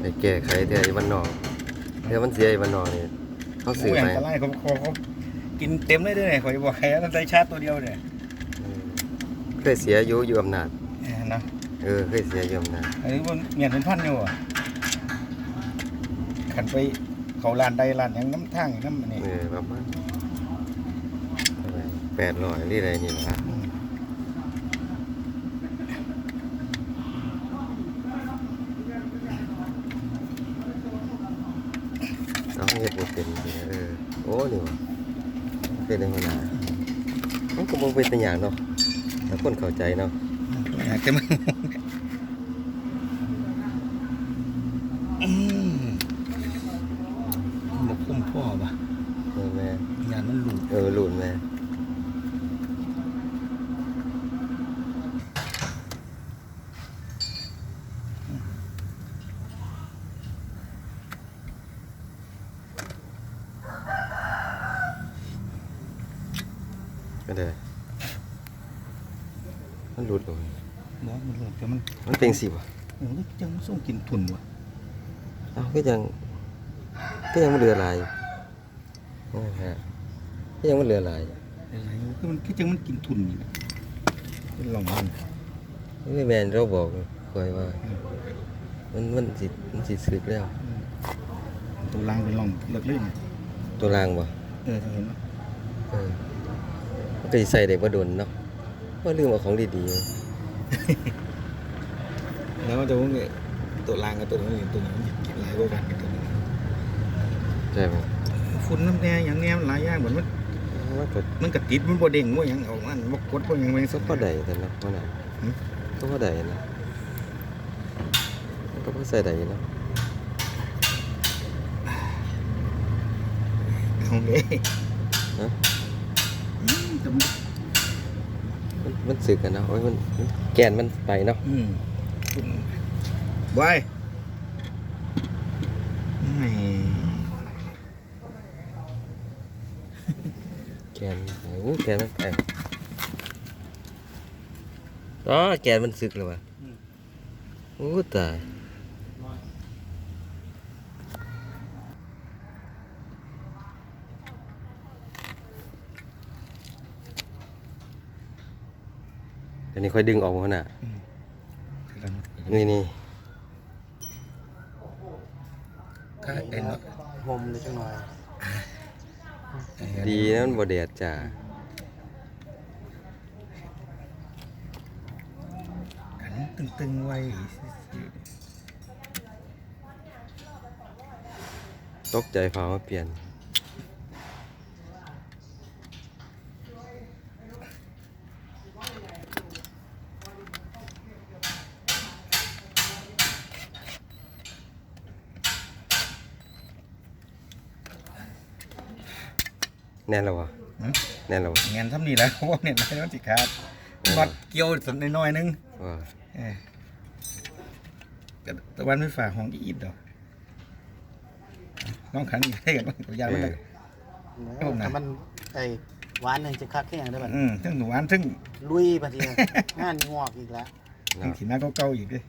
ไปแก้ไขเทื่อไอ้บ้านนอกเทื่อมันเสียไอ้บ้านนอกนี่เขาซื้อโอ้ยไปอันตรายเขาเขาเขากินเต็มเลยเด้วยเนี่ยข่อยบอกแค่นั้นใส่ชาร์จตัวเดียวเนี่ยเคยเสียอยู่อยู่อำนาจเออนะเออเคยเสียอยู่อำนาจอันนี้มันเมียนเป็นพันอยู่อะขันไปเขาลานใดลานหยังน้ำทางน้ำอันนี่เออประมาณแปดร้อยหรืออะไรนี่ล่ะ ต้องเฮ็ดบ่เป็นจริงๆเออโอ้นี่ว่ะเป็นได้หัวหน้ามันก็บ่เป็นตัวอย่างเนาะถ้าคนเข้าใจเนาะอยากจะมึงอืมบอกคุ้มพ่อป่ะเออแม่งานมันหลุดเออหลุนแม่ ก็ได้ มันหลุดลงบอกมันหลุดแต่มันมันเป็นสิบ่ะเออมันจังส่งกินทุนว่ะเอ้าก็ยัง ก็ยังมันเหลือหลายอยู่นะฮะก็ยังมันเหลือหลายอยู่อะไรวะคือมันคือจังมันกินทุนนี่นะเป็นหลงมันนี่แมนเราบอกคอยว่า มันมันสิมันสิสึกแล้ว ตัวล่างเป็นหลงเลิกเล่นตัวรางบ่เออเห็นไหมเออมัน ก็สิใส่ได้บ่โดนเนาะว่าลืมเอาของดีๆแล้วจะว่าไงตัวล่างกับตัวนี้ตัวนี้มันกินอะไรกว่ากันกับตัวนี้ใช่ไหมฝุ่นน้ำแน่อย่างแน่มันหลายอย่างเหมือนมันมันก็มันกระติดมันบ่เด้งว่าหยังเอามันบ่กดว่าหยังไม่สก็ดพอได้แต่เนาะว่าน่ะหืม ก็พอได้นะมันก็พอใส่ได้เนาะเอาเลยฮะ อืมแต่มัน มันมันสึกกันเนาะโอ้ยมันมันแกนมันไปเนาะอืมฝุ่นบอยไม่แกนโอ้แกนมันไปอ๋อแกนมันสึกแล้วว่ะโอ้ตาย อันนี้ค่อยดึงออกมาขนาดนี่นี่ถ้าเอ็นเนาะหมเลยจังหน่อยดีนะมันบ่แดดจ้าขันตึงๆไว้ตกใจฟ้ามาเปลี่ยน แน่นแล้ววะหืมแน่นแล้ววะงานทำนี่แหล้วเพราะว่าเนี่ยนายน้องสิขาดบัดเกี่ยวสันน้อยๆนึงว่าเออก็ตะวันไม่ฝ่าห้องอีดดอกน้องขันอีกให้กันตัวยานมันเลยครับผมนะถ้ามันไอ้หวานหนึ่งจะคักแค่ยังได้บัดอืมทั้งหนูหวานทั้งลุยบัดนี้งานงอกอีกแล้วทั้งเนาะสีหน้าเก่าๆอีกด้วย